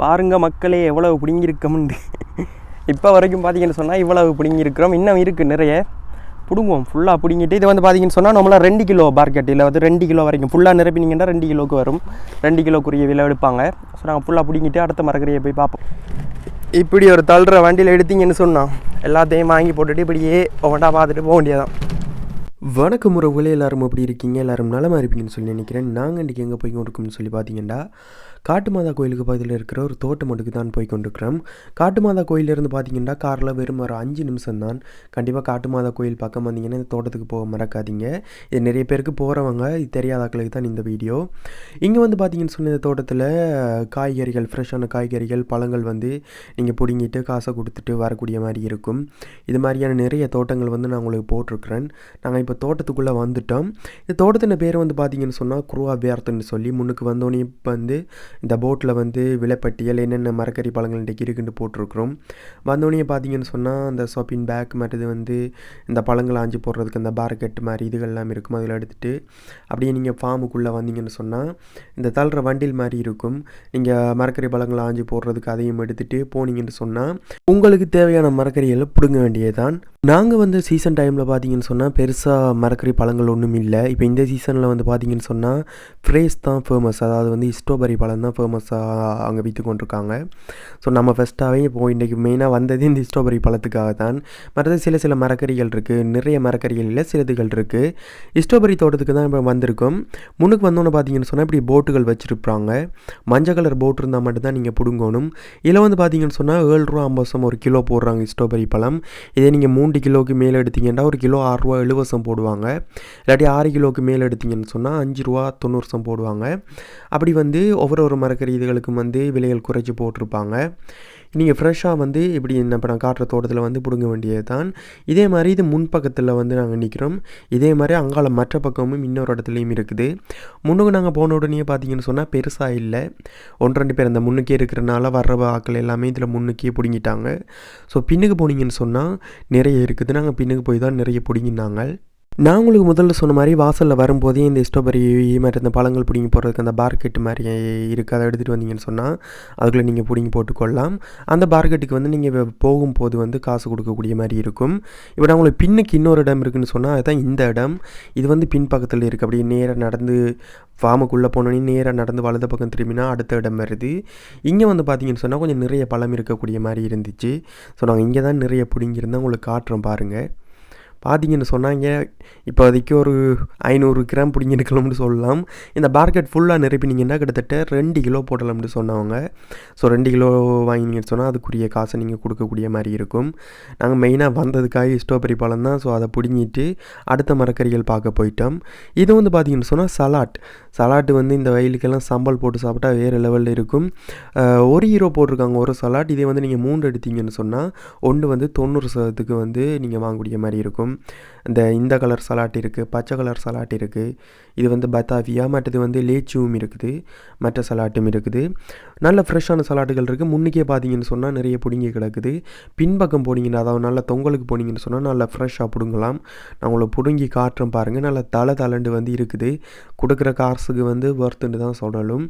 பாருங்கள் மக்களே எவ்வளவு பிடுங்கியிருக்கோம்னு. இப்போ வரைக்கும் பார்த்தீங்கன்னு சொன்னால் இவ்வளவு பிடுங்கியிருக்கிறோம். இன்னும் இருக்குது நிறைய. பிடுங்குவோம் ஃபுல்லாக பிடுங்கிட்டு இது வந்து பார்த்தீங்கன்னு சொன்னால் நம்மளாம் ரெண்டு கிலோ மார்க்கெட் இல்லை வந்து ரெண்டு கிலோ வரைக்கும். ஃபுல்லாக நிரப்பினீங்கன்னா ரெண்டு கிலோக்கு வரும். ரெண்டு கிலோக்குரிய விலை எடுப்பாங்க. ஸோ நாங்கள் ஃபுல்லாக பிடுங்கிட்டு அடுத்த மரக்கறியை போய் பார்ப்போம். இப்படி ஒரு தள்ளுற வண்டியில் எடுத்தீங்கன்னு சொன்னால் எல்லாத்தையும் வாங்கி போட்டுட்டு இப்படியே ஒவ்வொன்றா பார்த்துட்டு போக வேண்டியதான் வணக்கம் உறவுகளே எல்லாரும் எப்படி இருக்கீங்க? எல்லாரும் நலமாக இருப்பீங்கன்னு சொல்லி நினைக்கிறேன். நாங்கள் இன்றைக்கி எங்கே போய் இருக்கோம்னு சொல்லி பார்த்தீங்கன்னா காட்டு மாதா கோயிலுக்கு பக்கத்தில் இருக்கிற ஒரு தோட்டம் மட்டுக்கு தான் போய் கொண்டிருக்கிறோம். காட்டு மாதா கோயிலிருந்து பார்த்தீங்கன்னா காரில் வெறும் ஒரு அஞ்சு நிமிஷம் தான் கண்டிப்பாக காட்டு மாதா கோயில் பக்கம் வந்தீங்கன்னா இந்த தோட்டத்துக்கு போக மறக்காதீங்க. இது நிறைய பேருக்கு போகிறவங்க இது தெரியாதாக்களுக்கு தான் இந்த வீடியோ. இங்கே வந்து பார்த்தீங்கன்னு சொன்ன இந்த தோட்டத்தில் காய்கறிகள் ஃப்ரெஷ்ஷான காய்கறிகள் பழங்கள் வந்து நீங்கள் பிடுங்கிட்டு காசை கொடுத்துட்டு வரக்கூடிய மாதிரி இருக்கும். இது மாதிரியான நிறைய தோட்டங்கள் வந்து நான் உங்களுக்கு போட்டிருக்கிறேன். நாங்கள் இப்போ தோட்டத்துக்குள்ளே வந்துட்டோம். இந்த தோட்டத்தின் பேர் வந்து பார்த்தீங்கன்னு சொன்னால் குருவா பேர்த்துன்னு சொல்லி முன்னுக்கு வந்தோடனே இப்போ வந்து இந்த போட்டில் வந்து விலைப்பட்டியல் என்னென்ன மரக்கறி பழங்கள் இன்றைக்கு இருக்குன்னு போட்டிருக்கிறோம். வந்தோடனே பார்த்தீங்கன்னு சொன்னால் அந்த ஷாப்பிங் பேக் மற்றது வந்து இந்த பழங்கள் ஆஞ்சு போடுறதுக்கு அந்த பார்க்கெட் மாதிரி இதுகள் இருக்கும். அதில் எடுத்துகிட்டு அப்படியே நீங்கள் ஃபார்முக்குள்ளே வந்தீங்கன்னு சொன்னால் இந்த தள்ளுற வண்டில் மாதிரி இருக்கும். நீங்கள் மரக்கறி பழங்கள் ஆஞ்சு போடுறதுக்கு அதையும் எடுத்துகிட்டு போனீங்கன்னு சொன்னால் உங்களுக்கு தேவையான மரக்கறிகளை பிடுங்க வேண்டியதுதான். நாங்கள் வந்து சீசன் டைமில் பார்த்தீங்கன்னு சொன்னால் பெருசாக மரக்கறி பழங்கள் ஒன்றும் இல்லை. இப்போ இந்த சீசனில் வந்து பார்த்தீங்கன்னு சொன்னால் ஃப்ரேஸ் தான் ஃபேமஸ் அதாவது வந்து ஸ்ட்ராபெரி பழம் தான் ஃபேமஸாக அங்கே விற்று கொண்டிருக்காங்க. ஸோ நம்ம ஃபஸ்ட்டாகவே இப்போது இன்றைக்கி மெயினாக வந்தது இந்த ஸ்ட்ராபெரி பழத்துக்காக தான். மற்றது சில சில மரக்கறிகள் இருக்குது நிறைய மரக்கறிகள் இல்லை சிலதுகள் இருக்குது ஸ்ட்ராபெரி தோட்டத்துக்கு தான் இப்போ வந்திருக்கோம். முன்னுக்கு வந்தோன்னு பார்த்தீங்கன்னு சொன்னால் இப்படி போட்டுகள் வச்சுருப்பாங்க. மஞ்சள் கலர் போட் இருந்தால் மட்டும்தான் நீங்கள் பிடுங்கணும். இதில் வந்து பார்த்தீங்கன்னு சொன்னால் ஏழு ரூபா ஐம்பது ஒரு கிலோ போடுறாங்க ஸ்ட்ராபெரி பழம். இதே நீங்கள் மூணு மூன்று கிலோவுக்கு மேலே எடுத்தீங்கன்னா ஒரு கிலோ ஆறுரூவா எழுவசம் போடுவாங்க. இல்லாட்டி ஆறு கிலோவுக்கு மேலே எடுத்தீங்கன்னு சொன்னால் அஞ்சு ரூபா தொண்ணூறுசம் போடுவாங்க. அப்படி வந்து ஒவ்வொரு ஒரு மரக்கறி இதுகளுக்கும் வந்து விலைகள் குறைச்சி போட்டிருப்பாங்க. நீங்கள் ஃப்ரெஷ்ஷாக வந்து இப்படி என்ன இப்போ நான் காட்டுற தோட்டத்தில் வந்து பிடுங்க வேண்டியது தான் இதே மாதிரி இது முன்பக்கத்தில் வந்து நாங்கள் நிற்கிறோம் இதே மாதிரி அங்கால மற்ற பக்கமும் இன்னொரு இடத்துலையும் இருக்குது. முன்னுக்கு நாங்கள் போன உடனே பார்த்தீங்கன்னு சொன்னால் பெருசாக இல்லை. ஒன்று ரெண்டு பேர் அந்த முன்னுக்கே இருக்கிறனால வர்ற ஆக்கள் எல்லாமே இதில் முன்னுக்கே பிடுங்கிட்டாங்க. ஸோ பின்னுக்கு போனீங்கன்னு சொன்னால் நிறைய இருக்குது. நாங்கள் பின்னுக்கு போய் தான் நிறைய பிடுங்கினாங்க. நான் உங்களுக்கு முதல்ல சொன்ன மாதிரி வாசலில் வரும்போதே இந்த ஸ்ட்ராபெரி மாதிரி இந்த பழங்கள் பிடிங்கி போடுறதுக்கு அந்த பார்க்கெட் மாதிரி இருக்குது அதை எடுத்துகிட்டு வந்தீங்கன்னு சொன்னால் அதுக்குள்ளே நீங்கள் பிடிங்கி போட்டுக்கொள்ளலாம் அந்த பார்க்கெட்டுக்கு வந்து நீங்கள் போகும்போது வந்து காசு கொடுக்கக்கூடிய மாதிரி இருக்கும். இப்போ நான் உங்களுக்கு பின்னுக்கு இன்னொரு இடம் இருக்குதுன்னு சொன்னால் அதுதான் இந்த இடம். இது வந்து பின் பக்கத்தில் இருக்குது அப்படியே நேராக நடந்து ஃபார்முக்குள்ளே போனோன்னே நேராக நடந்து வலது பக்கம் திரும்பினா அடுத்த இடம் வருது. இங்கே வந்து பார்த்தீங்கன்னு சொன்னால் கொஞ்சம் நிறைய பழம் இருக்கக்கூடிய மாதிரி இருந்துச்சு. ஸோ நாங்கள் இங்கே தான் நிறைய பிடிங்கிருந்தால் உங்களுக்கு காட்டுறோம் பாருங்கள் பார்த்தீங்கன்னு சொன்னாங்க. இப்போதைக்கு ஒரு ஐநூறு கிராம் பிடிங்கிருக்கலாம்னு சொல்லலாம். இந்த பார்கெட் ஃபுல்லாக நிரப்பினீங்கன்னா கிட்டத்தட்ட ரெண்டு கிலோ போடலாம்னு சொன்னவங்க ஸோ ரெண்டு கிலோ வாங்கினீங்கன்னு சொன்னால் அதுக்குரிய காசை நீங்கள் கொடுக்கக்கூடிய மாதிரி இருக்கும். நாங்கள் மெயினாக வந்ததுக்காக ஸ்ட்ராபெரி பழம் தான். ஸோ அதை பிடுங்கிட்டு அடுத்த மரக்கறிகள் பார்க்க போயிட்டோம். இது வந்து பார்த்தீங்கன்னு சொன்னால் சலாட் சலாட்டு வந்து இந்த வயலுக்கெல்லாம் சம்பல் போட்டு சாப்பிட்டா வேறு லெவலில் இருக்கும். ஒரு ஹீரோ போட்டிருக்காங்க ஒரு சலாட் இதே வந்து நீங்கள் மூன்று எடுத்தீங்கன்னு சொன்னால் ஒன்று வந்து தொண்ணூறு சதத்துக்கு வந்து நீங்கள் வாங்கக்கூடிய மாதிரி இருக்கும். இருக்கும் இந்த இந்த கலர் சலாட் இருக்குது பச்சை கலர் சலாட் இருக்குது இது வந்து பத்தாவியா மற்றது வந்து லேச்சுவும் இருக்குது மற்ற சலாட்டும் இருக்குது. நல்ல ஃப்ரெஷ்ஷான சலாட்டுகள் இருக்குது முன்னுக்கே பார்த்தீங்கன்னு சொன்னால் நிறைய பிடுங்கி கிடக்குது. பின்பக்கம் போனீங்கன்னா அதாவது நல்ல தொங்கலுக்கு போனீங்கன்னு சொன்னால் நல்லா ஃப்ரெஷ்ஷாக பிடுங்கலாம். நான் உங்களை பிடுங்கி காட்டுறேன் பாருங்கள் நல்லா தலை தலண்டு வந்து இருக்குது. கொடுக்குற காசுக்கு வந்து ஒர்த்துன்னு தான் சொல்லணும்.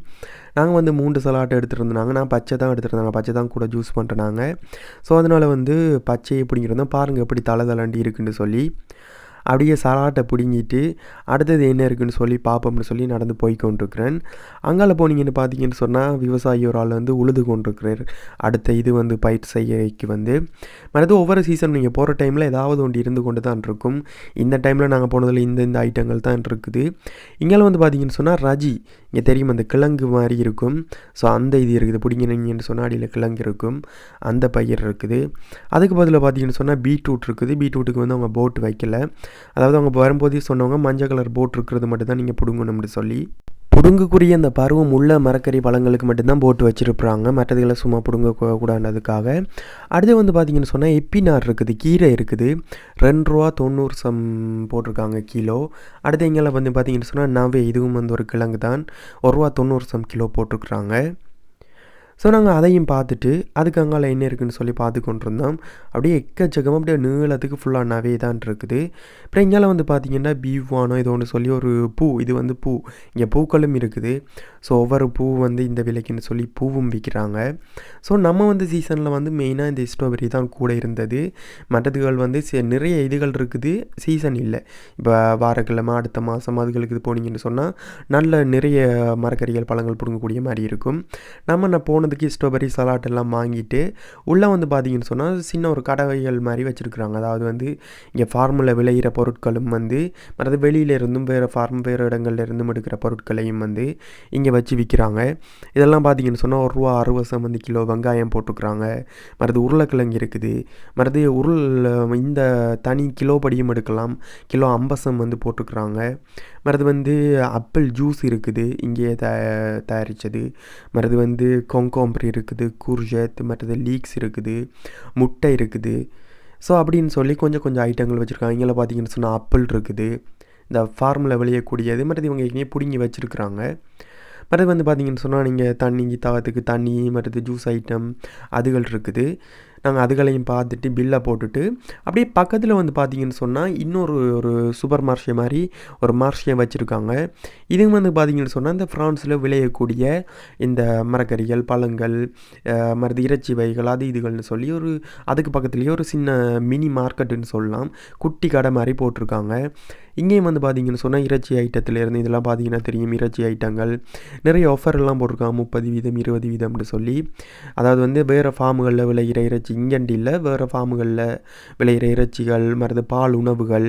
நாங்கள் வந்து மூன்று சலாட் எடுத்துகிட்டு இருந்தாங்க நான் பச்சை தான் எடுத்துருந்தாங்க. பச்சை தான் கூட ஜூஸ் பண்ணுறாங்க ஸோ அதனால் வந்து பச்சையை பிடிங்கிறதும் பாருங்கள் எப்படி தலை தலண்டி இருக்குன்னு சொல்லி. அப்படியே சலாட்டை பிடுங்கிட்டு அடுத்தது என்ன இருக்குன்னு சொல்லி பார்ப்போம்னு சொல்லி நடந்து போய் கொண்டிருக்கிறேன் அங்கால போனீங்கன்னு பார்த்தீங்கன்னு சொன்னால் விவசாயி ஒரு ஆள் வந்து உழுது கொண்டிருக்கிறார். அடுத்த இது வந்து பயிர் செய்யக்கு வந்து. மற்றது ஒவ்வொரு சீசன் நீங்கள் போகிற டைமில் ஏதாவது ஒன்று இருந்து கொண்டு தான் இருக்கும். இந்த டைமில் நாங்கள் போனதில் இந்த இந்த ஐட்டங்கள் தான் இருக்குது. இங்கே வந்து பார்த்தீங்கன்னு சொன்னால் ரஜி. இங்கே தெரியும் அந்த கிழங்கு மாதிரி இருக்கும். ஸோ அந்த இது இருக்குது. பிடிங்கினீங்கன்னு சொன்னால் அடியில் கிழங்கு இருக்கும். அந்த பயிர் இருக்குது. அதுக்கு பதில் பார்த்தீங்கன்னு சொன்னால் பீட்ரூட் இருக்குது. பீட்ரூட்டுக்கு வந்து அவங்க போட் வைக்கல. அதாவது அவங்க வரும்போதே சொன்னவங்க மஞ்சள் கலர் போட் இருக்கிறது மட்டும் தான் நீங்கள் பிடுங்கணும்னு சொல்லி. புடுங்கக்கூடிய அந்த பருவம் உள்ள மரக்கறி பழங்களுக்கு மட்டும்தான் போட்டு வச்சுருப்பாங்க. மற்றதுகளை சும்மா பிடுங்க கூடாதுக்காக அடுத்து வந்து பார்த்திங்கன்னு சொன்னால் எப்பினார் இருக்குது கீரை இருக்குது. ரெண்டு ரூபா தொண்ணூறு சம் போட்டிருக்காங்க கிலோ. அடுத்து இங்கே வந்து பார்த்திங்கன்னு சொன்னால் நவே இதுவும் வந்து ஒரு கிழங்கு தான் ஒரு ரூபா தொண்ணூறு சம் கிலோ போட்டிருக்குறாங்க. ஸோ நாங்கள் அதையும் பார்த்துட்டு அதுக்கு அங்கால என்ன இருக்குன்னு சொல்லி பார்த்து கொண்டிருந்தோம். அப்படியே எக்கச்சக்கமாக அப்படியே நீளத்துக்கு ஃபுல்லாக நவே தான் இருக்குது. அப்புறம் இங்கால வந்து பார்த்தீங்கன்னா பீவானோ இது ஒன்று சொல்லி ஒரு பூ இது வந்து பூ. இங்கே பூக்களும் இருக்குது. ஸோ ஒவ்வொரு பூ வந்து இந்த விலைக்குன்னு சொல்லி பூவும் விற்கிறாங்க. ஸோ நம்ம வந்து சீசனில் வந்து மெயினாக இந்த ஸ்ட்ராபெரி தான் கூட இருந்தது. மற்றதுகள் வந்து நிறைய இதுகள் இருக்குது. சீசன் இல்லை. இப்போ வாரக்கிழமை அடுத்த மாதம் அதுகளுக்கு இது போனீங்கன்னு சொன்னால் நல்ல நிறைய மரக்கறிகள் பழங்கள் பிடுங்கக்கூடிய மாதிரி இருக்கும். நம்ம நான் போனதுக்கு ஸ்ட்ராபெரி சலாட் எல்லாம் வாங்கிட்டு உள்ளே வந்து பார்த்தீங்கன்னு சொன்னால் சின்ன ஒரு கடைகள் மாதிரி வச்சுருக்குறாங்க. அதாவது வந்து இங்கே ஃபார்மில் விளையிற பொருட்களும் வந்து மற்றது வெளியில இருந்தும் வேறு ஃபார்ம் வேறு இடங்கள்ல இருந்தும் எடுக்கிற பொருட்களையும் வந்து இங்கே வச்சு விற்கிறாங்க. இதெல்லாம் பார்த்தீங்கன்னு சொன்னால் ஒரு ரூபா அறுபது சம்பந்தி கிலோ வெங்காயம் போட்டுக்கிறாங்க. மறுது உருளைக்கிழங்கு இருக்குது. மறுது உருள் இந்த தனி கிலோ படியும் எடுக்கலாம். கிலோ அம்பசம் வந்து போட்டுக்கிறாங்க. மறுது வந்து ஆப்பிள் ஜூஸ் இருக்குது இங்கேயே த தயாரித்தது மறுது வந்து கொங்கோம்பரி இருக்குது குர்ஜத் மற்றது லீக்ஸ் இருக்குது முட்டை இருக்குது. ஸோ அப்படின்னு சொல்லி கொஞ்சம் கொஞ்சம் ஐட்டங்கள் வச்சுருக்காங்க. இங்கே பார்த்தீங்கன்னு சொன்னால் ஆப்பிள் இருக்குது. இந்த ஃபார்மில் விளையக்கூடியது. மற்றது இவங்க எங்கேயும் பிடுங்கி வச்சுருக்குறாங்க. மற்றது வந்து பார்த்தீங்கன்னு சொன்னால் நீங்கள் தண்ணி தாகத்துக்கு தண்ணி மற்றது ஜூஸ் ஐட்டம் அதுகள் இருக்குது. நாங்கள் அதுகளையும் பார்த்துட்டு பில்லை போட்டுட்டு அப்படியே பக்கத்தில் வந்து பார்த்தீங்கன்னு சொன்னால் இன்னொரு ஒரு சூப்பர் மார்ஷே மாதிரி ஒரு மார்ஷே வச்சுருக்காங்க. இது வந்து பார்த்தீங்கன்னு சொன்னால் இந்த ஃப்ரான்ஸில் விளையக்கூடிய இந்த மரக்கறிகள் பழங்கள் மருந்து இறைச்சி வகைகள் அது இதுகள்னு சொல்லி ஒரு அதுக்கு பக்கத்துலேயே ஒரு சின்ன மினி மார்க்கெட்டுன்னு சொல்லலாம். குட்டி கடை மாதிரி போட்டிருக்காங்க. இங்கேயும் வந்து பார்த்தீங்கன்னு சொன்னால் இறைச்சி ஐட்டத்துலேருந்து இதெல்லாம் பார்த்தீங்கன்னா தெரியும். இறைச்சி ஐட்டங்கள். நிறைய ஆஃபர் எல்லாம் போட்டிருக்காங்க. முப்பது வீதம் இருபது வீதம்னு சொல்லி. அதாவது வந்து வேறு ஃபார்முகளில் விளையிற இறைச்சி இங்கண்டி இல்லை. வேறு ஃபார்முகளில் விளையிற இறைச்சிகள் மற்றது பால் உணவுகள்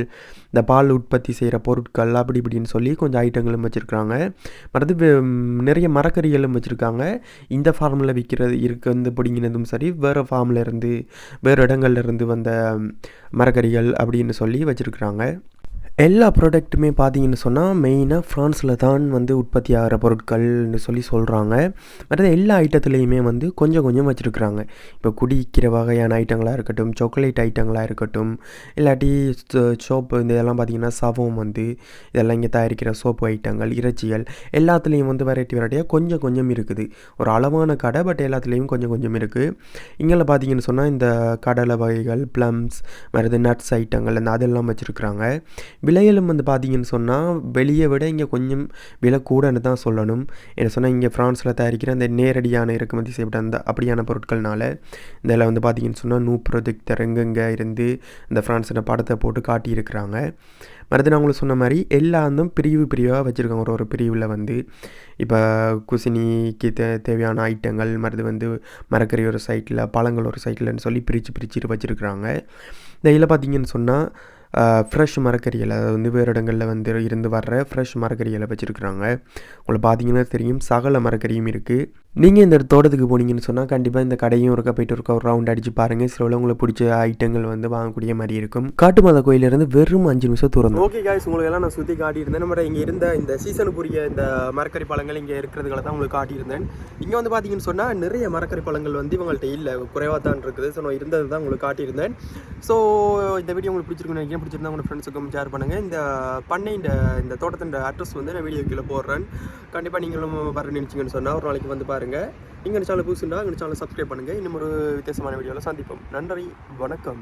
இந்த பால் உற்பத்தி செய்கிற பொருட்கள் அப்படி இப்படின்னு சொல்லி கொஞ்சம் ஐட்டங்களும் வச்சுருக்காங்க மற்றது நிறைய மரக்கறிகளும் வச்சுருக்காங்க. இந்த ஃபார்மில் விற்கிறது இருக்க வந்து பிடிங்கினதும் சரி வேறு ஃபார்மில் இருந்து வேறு இடங்கள்ல இருந்து வந்த மரக்கறிகள் அப்படின்னு சொல்லி வச்சுருக்குறாங்க. எல்லா ப்ராடக்ட்டுமே பார்த்தீங்கன்னு சொன்னால் மெயினாக ஃப்ரான்ஸில் தான் வந்து உற்பத்தி ஆகிற பொருட்கள்னு சொல்லி சொல்கிறாங்க மற்றது எல்லா ஐட்டத்துலேயுமே வந்து கொஞ்சம் கொஞ்சம் வச்சுருக்குறாங்க. இப்போ குடிக்கிற வகையான ஐட்டங்களாக இருக்கட்டும் சாக்லேட் ஐட்டங்களாக இருக்கட்டும் இல்லாட்டி சோப்பு இந்த இதெல்லாம் பார்த்தீங்கன்னா சவம் வந்து இதெல்லாம் இங்கே தயாரிக்கிற சோப்பு ஐட்டங்கள் இறைச்சிகள் எல்லாத்துலேயும் வந்து வெரைட்டி வெரைட்டியாக கொஞ்சம் கொஞ்சம் இருக்குது. ஒரு அளவான கடை பட் எல்லாத்துலேயும் கொஞ்சம் கொஞ்சம் இருக்குது இங்கே பார்த்தீங்கன்னு சொன்னால் இந்த கடலை வகைகள் ப்ளம்ஸ் மற்றது நட்ஸ் ஐட்டங்கள் அந்த அதெல்லாம் வச்சுருக்குறாங்க. விலைகளும் வந்து பார்த்தீங்கன்னு சொன்னால் வெளியே விட இங்கே கொஞ்சம் விலை கூடன்னு தான் சொல்லணும். என்ன சொன்னால் இங்கே ஃப்ரான்ஸில் தயாரிக்கிற அந்த நேரடியான இறக்குமதி செய்யப்பட்ட அந்த அப்படியான பொருட்கள்னால இதில் வந்து பார்த்தீங்கன்னு சொன்னால் நூ ப்ராஜெக்ட் எங்கெங்கே இருந்து இந்த ஃப்ரான்ஸோட படத்தை போட்டு காட்டியிருக்கிறாங்க. மறுபடியும் நான் உங்களுக்கு சொன்ன மாதிரி எல்லாந்தும் பிரிவு பிரிவாக வச்சுருக்காங்க. ஒரு ஒரு பிரிவில் வந்து இப்போ குசினிக்கு தே தேவையான ஐட்டங்கள் மருந்து வந்து மரக்கறி ஒரு சைட்டில் பழங்கள் ஒரு சைட்டில்னு சொல்லி பிரித்து பிரிச்சுட்டு வச்சுருக்குறாங்க. இந்த இதில் பார்த்தீங்கன்னு சொன்னால் ஃப்ரெஷ் மரக்கறிகளை அதாவது வந்து வேறு இடங்களில் வந்து இருந்து வர்ற ஃப்ரெஷ் மரக்கறிகளை வச்சுருக்குறாங்க. உங்களை பார்த்தீங்கன்னா தெரியும். சகல மரக்கறியும் இருக்குது நீங்கள் இந்த தோட்டத்துக்கு போனீங்கன்னு சொன்னால் கண்டிப்பாக இந்த கடையும் ஒருக்கா போயிட்டு ஒருக்கா ஒரு ரவுண்ட் அடிச்சு பாருங்கள் சில உங்களுக்கு பிடிச்ச ஐட்டங்கள் வந்து வாங்கக்கூடிய மாதிரி இருக்கும். காட்டுமத கோயிலிருந்து வெறும் அஞ்சு நிமிஷம் தூரம் ஓகே காய்ஸ் உங்களுக்கு எல்லாம் நான் சுற்றி காட்டியிருந்தேன். நம்ம இங்கே இருந்த இந்த சீசனுக்குரிய இந்த மரக்கறி பழங்கள் இங்கே இருக்கிறதுகளை தான் உங்களுக்கு காட்டியிருந்தேன். இங்கே வந்து பார்த்தீங்கன்னு சொன்னால் நிறைய மரக்கறி பழங்கள் வந்து இவங்கள்ட்ட இல்லை. குறைவாக தான் இருக்குது. ஸோ நான் இருந்தது தான் உங்களுக்கு காட்டியிருந்தேன். ஸோ இந்த வீடியோ உங்களுக்கு பிடிச்சிருக்குன்னு நினைக்கிறேன். பிடிச்சிருந்தா உங்கள் ஃப்ரெண்ட்ஸுக்கும் ஷேர் பண்ணுங்கள் இந்த பண்ணை இந்த இந்த தோட்டத்தின் அட்ரஸ் வந்து நான் வீடியோ கீழே போடுறேன். கண்டிப்பாக நீங்களும் வர நினச்சிங்கன்னு சொன்னால் ஒரு நாளைக்கு வந்து பாருங்கள் இங்கே சேனல் புதுசுண்டா எங்கள் சேனல் சப்ஸ்கிரைப் பண்ணுங்கள் இன்னும் ஒரு வித்தியாசமான வீடியோவில் சந்திப்போம். நன்றி வணக்கம்.